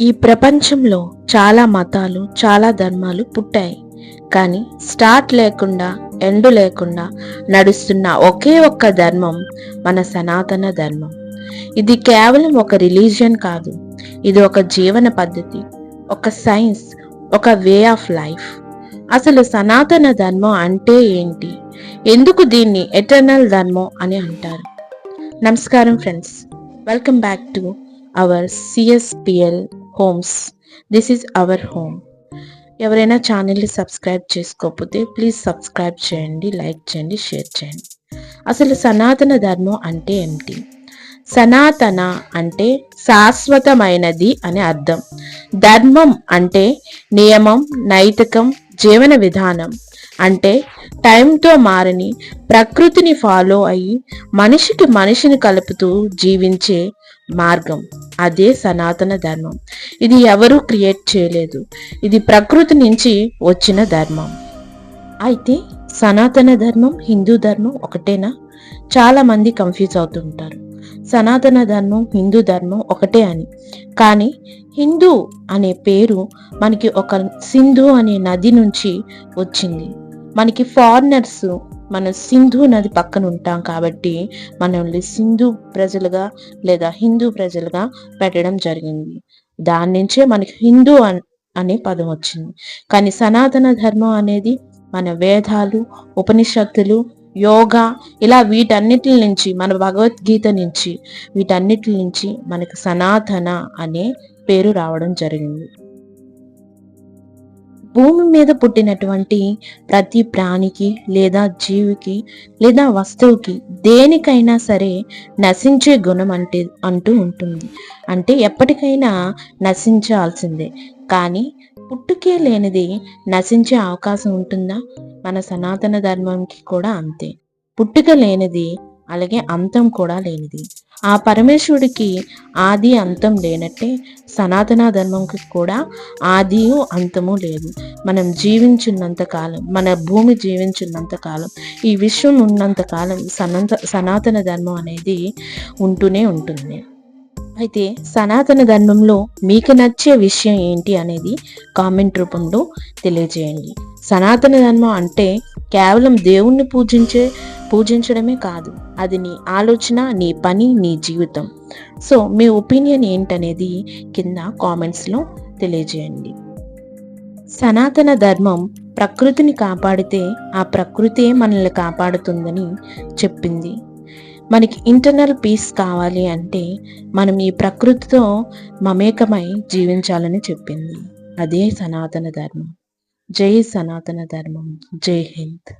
ఈ ప్రపంచంలో చాలా మతాలు చాలా ధర్మాలు పుట్టాయి. కానీ స్టార్ట్ లేకుండా ఎండు లేకుండా నడుస్తున్న ఒకే ఒక్క ధర్మం మన సనాతన ధర్మం. ఇది కేవలం ఒక రిలీజియన్ కాదు. ఇది ఒక జీవన పద్ధతి ఒక సైన్స్ ఒక వే ఆఫ్ లైఫ్. అసలు సనాతన ధర్మం అంటే ఏంటి? ఎందుకు దీన్ని ఎటర్నల్ ధర్మం అని అంటారు? నమస్కారం friends. Welcome back to our CSPL homes this is our home ఎవరైనా ఛానల్ని సబ్స్క్రైబ్ చేసుకోకపోతే ప్లీజ్ సబ్స్క్రైబ్ చేయండి లైక్ చేయండి షేర్ చేయండి. అసలు సనాతన ధర్మం అంటే ఏమిటి? సనాతన అంటే శాశ్వతమైనది అని అర్థం. ధర్మం అంటే నియమం నైతికం జీవన విధానం. అంటే టైంతో మారని ప్రకృతిని ఫాలో అయ్యి మనిషికి మనిషిని కలుపుతూ జీవించే మార్గం. అదే సనాతన ధర్మం. ఇది ఎవరూ క్రియేట్ చేయలేదు. ఇది ప్రకృతి నుంచి వచ్చిన ధర్మం. అయితే సనాతన ధర్మం హిందూ ధర్మం ఒకటేనా? చాలా మంది కన్ఫ్యూజ్ అవుతుంటారు సనాతన ధర్మం హిందూ ధర్మం ఒకటే అని. కానీ హిందూ అనే పేరు మనకి ఒక సింధు అనే నది నుంచి వచ్చింది. మనకి ఫారినర్స్ మన సింధు నది పక్కన ఉంటాం కాబట్టి మనల్ని సింధు ప్రజలుగా లేదా హిందూ ప్రజలుగా పెట్టడం జరిగింది. దాని నుంచే మనకి హిందూ అనే పదం వచ్చింది. కానీ సనాతన ధర్మం అనేది మన వేదాలు ఉపనిషత్తులు యోగా ఇలా వీటన్నిటి నుంచి మన భగవద్గీత నుంచి వీటన్నిటి నుంచి మనకు సనాతన అనే పేరు రావడం జరిగింది. భూమి మీద పుట్టినటువంటి ప్రతి ప్రాణికి లేదా జీవికి లేదా వస్తువుకి దేనికైనా సరే నశించే గుణం అంటే అంటూ ఉంటుంది. అంటే ఎప్పటికైనా నశించాల్సిందే. కానీ పుట్టుకే లేనిది నశించే అవకాశం ఉంటుందా? మన సనాతన ధర్మంకి కూడా అంతే. పుట్టుక లేనిది అలాగే అంతం కూడా లేనిది. ఆ పరమేశ్వరుడికి ఆది అంతం లేనట్టే సనాతన ధర్మంకి కూడా ఆదియు అంతము లేదు. మనం జీవించినంత కాలం మన భూమి జీవించినంత కాలం ఈ విశ్వం ఉన్నంత కాలం సనంత సనాతన ధర్మం అనేది ఉంటూనే ఉంటుంది. అయితే సనాతన ధర్మంలో మీకు నచ్చే విషయం ఏంటి అనేది కామెంట్ రూపంలో తెలియజేయండి. సనాతన ధర్మం అంటే కేవలం దేవుణ్ణి పూజించే పూజించడమే కాదు అది నీ ఆలోచన నీ పని నీ జీవితం. సో మీ ఒపీనియన్ ఏంటనేది కింద కామెంట్స్లో తెలియజేయండి. సనాతన ధర్మం ప్రకృతిని కాపాడితే ఆ ప్రకృతే మనల్ని కాపాడుతుందని చెప్పింది. మనకి ఇంటర్నల్ పీస్ కావాలి అంటే మనం ఈ ప్రకృతితో మమేకమై జీవించాలని చెప్పింది. అదే సనాతన ధర్మం. జై సనాతన ధర్మం. జై హింద్.